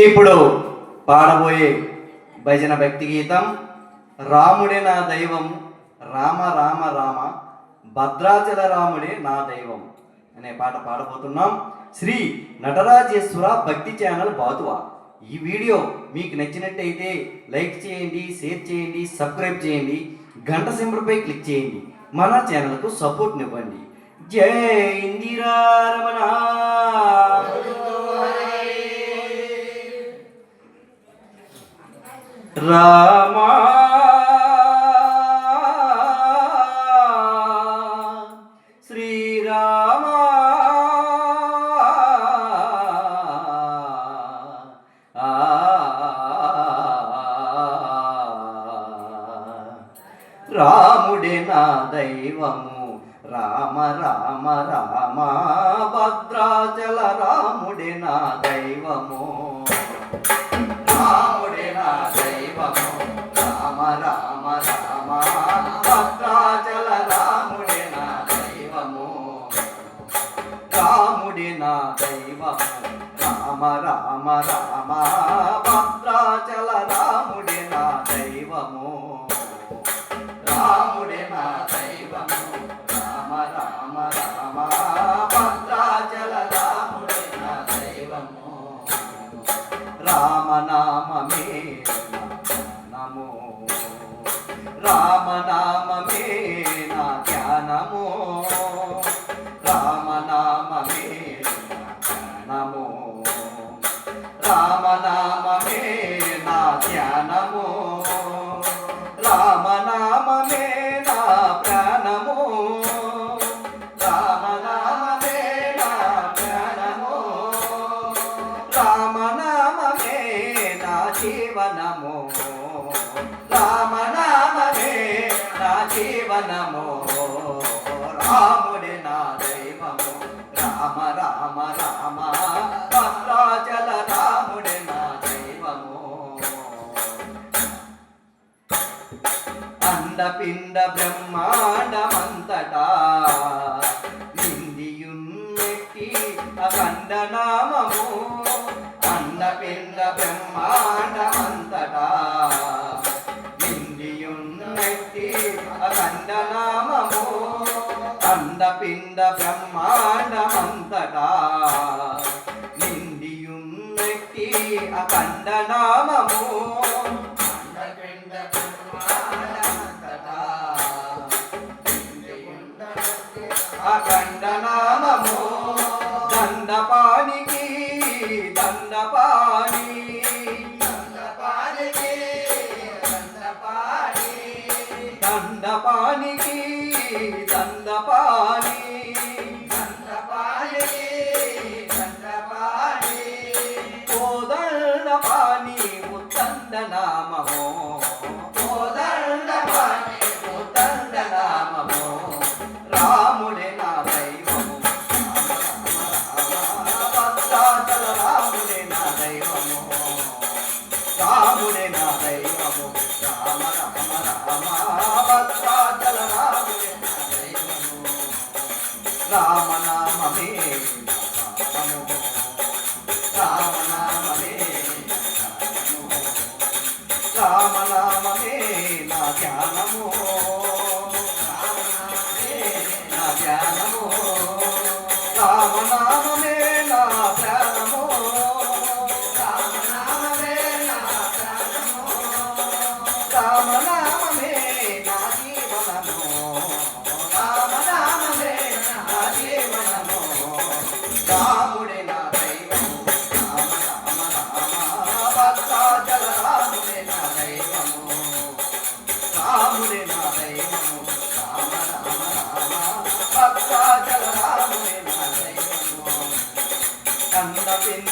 ఇప్పుడు పాడబోయే భజన భక్తి గీతం రాముడే నా దైవం రామ రామ రామ భద్రాచల రాముడే నా దైవం అనే పాట పాడబోతున్నాం. శ్రీ నటరాజేశ్వర భక్తి ఛానల్ బాతువా. ఈ వీడియో మీకు నచ్చినట్టయితే లైక్ చేయండి షేర్ చేయండి సబ్స్క్రైబ్ చేయండి గంట సింబర్పై క్లిక్ చేయండి. మన ఛానల్కు సపోర్ట్నివ్వండి. జై ఇందిరారమణ రామా. శ్రీరామ. రాముడే నా దైవము. రామ రామ రామ. భద్రాచల రాముడే నా దైవము. రాముడే రామ రామ భద్రాచల రాముడే నా దైవము. రాముడే నా దైవము. రామ రామ రామ భద్రాచల నా దైవము. నమో. జీవనము రాముడి నా దైవము. రామ రామ రామ భద్రాచల రాముడి నా దైవము. అండపిండ బ్రహ్మాండమంతటా నిందియున్నెట్టి అఖండ నామము అండపిండ బ్రహ్మాండమంతటా పెట్టి అఖండ నామము అండపిండ బ్రహ్మాండమంతటా. నిందియున్నెట్టి అఖండ నామము అఖండ దండపాణి. రామనామమే.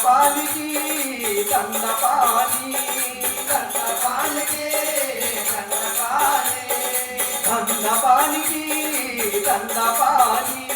ఇంద్రియున్నెత్తి అఖండ నామమో ఇంద్రియున్నెత్తి అఖండ నామమో